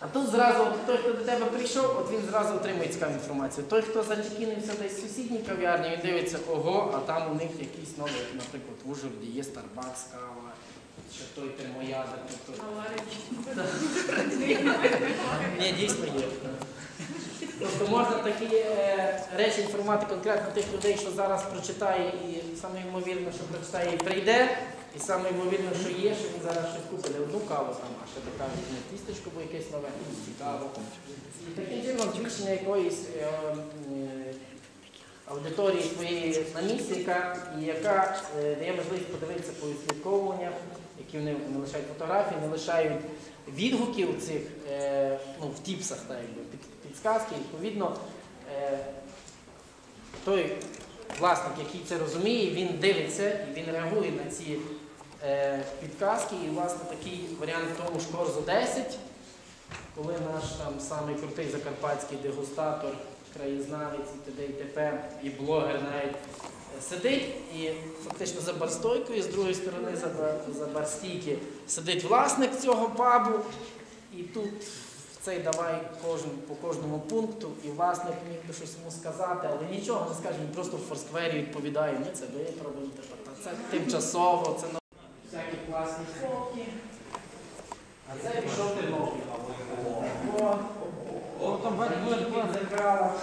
А тут зразу той, хто до тебе прийшов, от він зразу отримує цікаву інформацію. Той, хто зачекінився десь в сусідній кав'ярні, він дивиться, ого, а там у них якийсь новий, наприклад, в Ужгороді є Starbucks кава, чи той термоядер. Тобто... Ні, дійсно є. Тобто можна такі е, речі інформувати конкретно тих людей, що зараз прочитає, і саме ймовірно, що прочитає і прийде, і саме ймовірно, що є, що він зараз щось купить, не одну каву там, а ще така тістечко, бо якесь нове, цікаво. І таким чином збільшення якоїсь е, е, аудиторії своєї на місці, яка, і яка е, дає можливість подивитися по відслідковуваннях, які вони не лишають фотографії, не лишають відгуків цих е, ну, в тіпсах, так, якби, під, підсказки. Відповідно, е, той власник, який це розуміє, він дивиться і він реагує на ці е, підказки. І, власне, такий варіант тому ж Корзо 10, коли наш там самий крутий закарпатський дегустатор, краєзнавець і т.д. і т.п. і блогер навіть е, сидить і фактично за барстойкою, з другої сторони за, за барстійки сидить власник цього пабу, і тут цей давай кожен, по кожному пункту, і власник міг би щось йому сказати, але нічого не скаже, він просто в форсквері відповідає, ми це виправимо, тепер, та це тимчасово, це всякі класні фотки. А це пішов Тернопіль. О, о, там зеркала.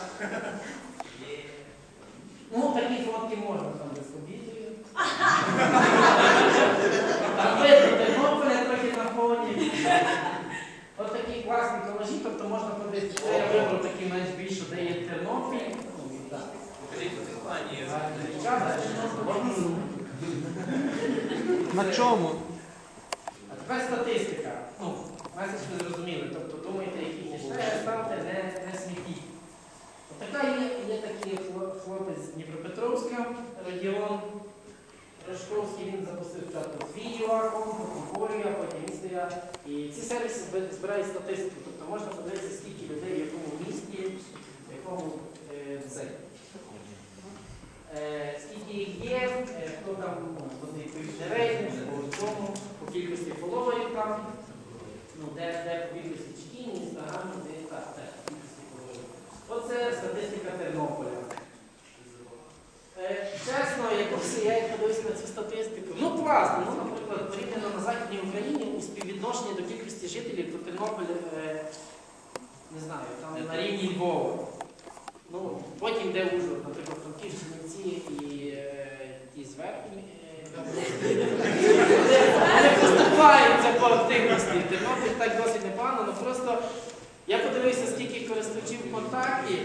Ну, такі фотки можна там без побітою. Там видно Тернополя трохи на фоні. От такі класні колажі, тобто можна подивитися, це я вибрав такі менш більше, де є Тернопіль. На чому? А тепер статистика. Ну, меседж ви зрозуміли. Тобто думайте, які хештеги ставте, не, не смітіть. Отака є, є такий хлопець з Дніпропетровська, Радіон Рожковський, він запустив спочатку з відео, Форія, потім Інстия. І ці сервіси збирають статистику. Можна подивитися, скільки людей в якому місті, в якому е. Е, скільки їх є, е, хто там ну, вони відповідний рейтинг, цьому, по кількості фоловерів там, ну, де, де по кількості чекінь, інстаграмі, де так, теж по кількості фоловерів. Оце статистика Тернополя. Е, чесно, якось я подивився на цю статистику. Ну класно, ну, наприклад, порівняно на Західній Україні у співвідношенні до кількості жителів, то Тернопіль, е, не знаю, там на рівні Львова. Ну, потім де Ужгород, наприклад, Франківщині ці і е, ті зверху. е, Вони поступаються по активності. Тернопіль так досить непогано, ну просто я подивився, скільки користувачів ВКонтакті.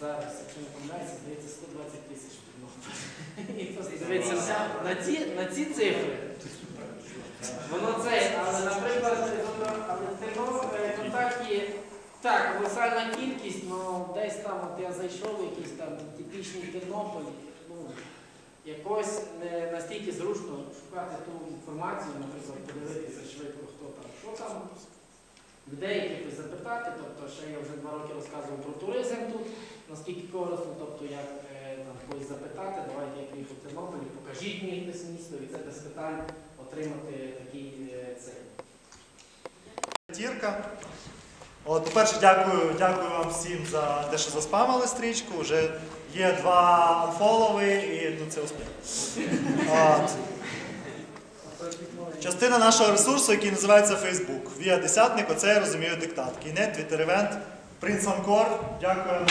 Зараз, якщо не помиляюся, здається, 120 тисяч в Тернополі. І просто дивиться на ці, на ці цифри. Воно це, але, наприклад, воно- але в Тернополі контакті так, колосальна кількість, але десь там от я зайшов в якийсь там типічний Тернополь, ну, якось не настільки зручно шукати ту інформацію, наприклад, подивитися швидко, хто там, що там, людей якихось запитати, тобто ще я вже два роки розказував про туризм тут, наскільки корисно, тобто як е, там когось запитати, давайте я приїхав в Тернопіль, покажіть мені якесь місто, і це без питань отримати такий е, цей. Тірка. От, по-перше, дякую, дякую вам всім за те, що заспамили стрічку. Вже є два анфолови і ну, це успіх. От. Частина нашого ресурсу, який називається Facebook. Вія десятник, оце я розумію диктат. Кінет, евент, Принц Анкор. Дякуємо.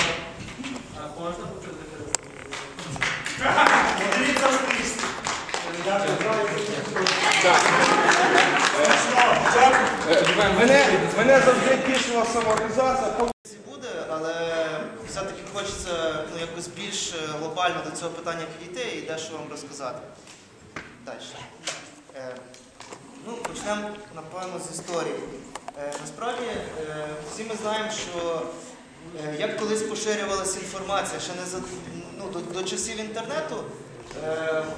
Подивіться в стрічці. Дякую. Мене, мене завжди тішила самореалізація. буде, але все-таки хочеться ну, якось більш е, глобально до цього питання підійти і дещо вам розказати. Далі. Е, ну, почнемо, напевно, з історії. Е, насправді, е, всі ми знаємо, що е, як колись поширювалася інформація, ще не за, ну, до, до часів інтернету, е,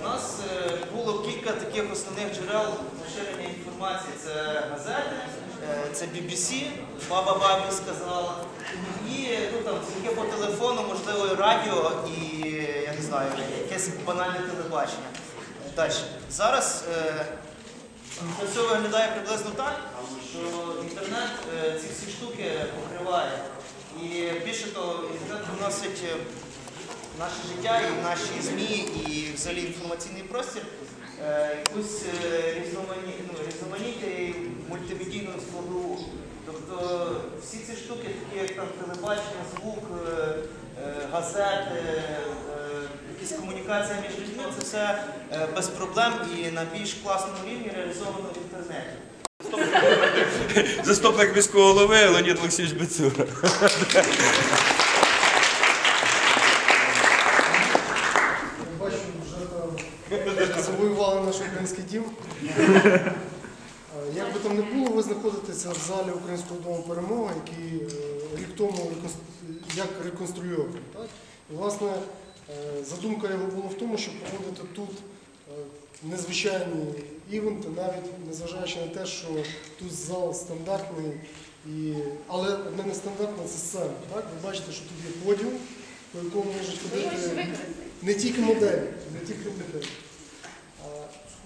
у нас е, було кілька таких основних джерел поширення інформації. Це газети, е, це BBC, баба бабі сказала. І ну, там, дзвінки по телефону, можливо, радіо і я не знаю, якесь банальне телебачення. Далі. Зараз е, це все виглядає приблизно так, що інтернет ці всі штуки покриває. І більше того, інтернет е, в наше життя і наші ЗМІ, і взагалі інформаційний простір е, якусь е, ну, різноманіття і мультимедійну складову. Тобто всі ці штуки, такі як там телебачення, звук, е, газети, якісь комунікація між людьми, це все без проблем і на більш класному рівні реалізовано в інтернеті. Заступник міського голови Леонід Олексійович Бецюра. Я бачу, вже там завоювали наш український дім. Е, Як би там не було, ви знаходитеся в залі Українського дому перемоги, який е, рік тому як реконструйований. І, власне, е, задумка його була в тому, щоб проводити тут е, незвичайні івенти, навіть незважаючи на те, що тут зал стандартний, і... але одне нестандартне це сцена. Так? Ви бачите, що тут є подіум, по якому можуть ходити не тільки моделі, не тільки моделі.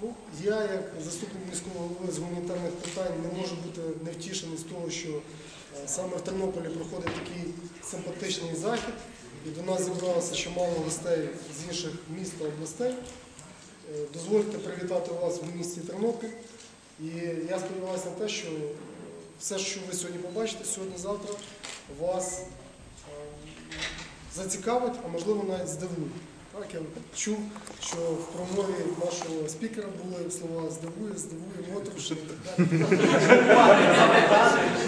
Ну, я, як заступник міського голови з гуманітарних питань, не можу бути невтішений з того, що е, саме в Тернополі проходить такий симпатичний захід, і до нас зібралося чимало гостей з інших міст та областей. Е, Дозвольте привітати вас в місті Тернопіль. І я сподіваюся на те, що все, що ви сьогодні побачите, сьогодні-завтра, вас е, зацікавить, а можливо навіть здивує. Так, я чув, що в промові нашого спікера були слова здивує, здивує, далі.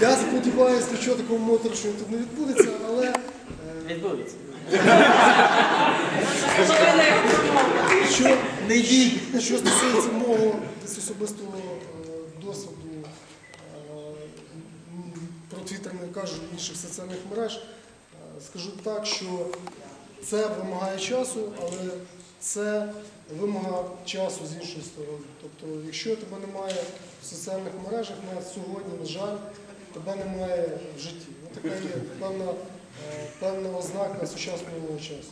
Я сподіваюся, нічого такого моторошного тут не відбудеться, але е, Відбудеться. що, що стосується мого десь особистого е, досвіду е, про Твіттер не кажу інших соціальних мереж, скажу так, що це вимагає часу, але це вимога часу з іншої сторони. Тобто, якщо тебе немає в соціальних мережах, на сьогодні, на жаль, тебе немає в житті. Ну, така є певна, е, певна ознака сучасного часу.